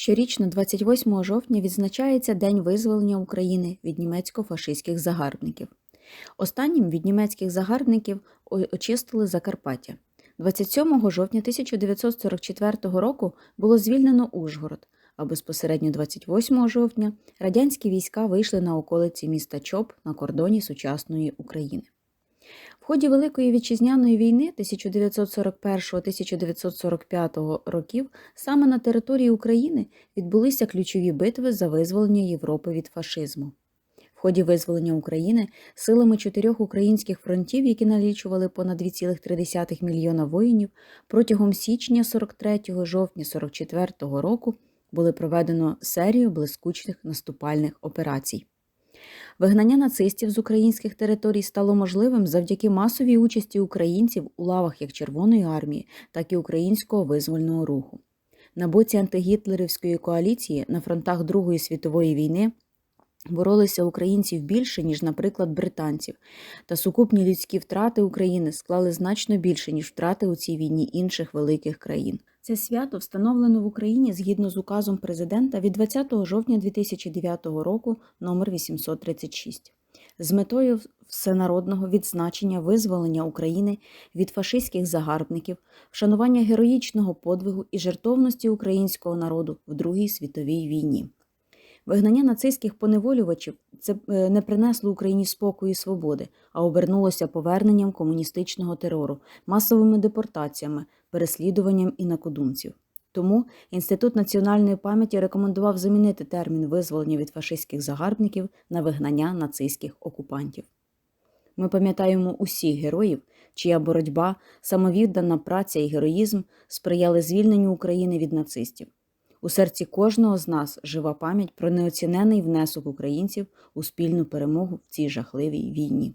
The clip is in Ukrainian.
Щорічно 28 жовтня відзначається День визволення України від німецько-фашистських загарбників. Останнім від німецьких загарбників очистили Закарпаття. 27 жовтня 1944 року було звільнено Ужгород, а безпосередньо 28 жовтня радянські війська вийшли на околиці міста Чоп на кордоні сучасної України. В ході Великої вітчизняної війни 1941-1945 років саме на території України відбулися ключові битви за визволення Європи від фашизму. В ході визволення України силами чотирьох українських фронтів, які налічували понад 2,3 мільйона воїнів, протягом січня 43 жовтня 44 року були проведено серію блискучих наступальних операцій. Вигнання нацистів з українських територій стало можливим завдяки масовій участі українців у лавах як Червоної армії, так і українського визвольного руху. На боці антигітлерівської коаліції на фронтах Другої світової війни боролися українців більше, ніж, наприклад, британців, та сукупні людські втрати України склали значно більше, ніж втрати у цій війні інших великих країн. Це свято встановлено в Україні згідно з указом президента від 20 жовтня 2009 року номер 836 з метою всенародного відзначення визволення України від фашистських загарбників, вшанування героїчного подвигу і жертовності українського народу в Другій світовій війні. Вигнання нацистських поневолювачів це е, не принесло Україні спокою і свободи, а обернулося поверненням комуністичного терору, масовими депортаціями, переслідуванням інакодумців. Тому Інститут національної пам'яті рекомендував замінити термін визволення від фашистських загарбників на вигнання нацистських окупантів. Ми пам'ятаємо усіх героїв, чия боротьба, самовіддана праця і героїзм сприяли звільненню України від нацистів. У серці кожного з нас жива пам'ять про неоцінений внесок українців у спільну перемогу в цій жахливій війні.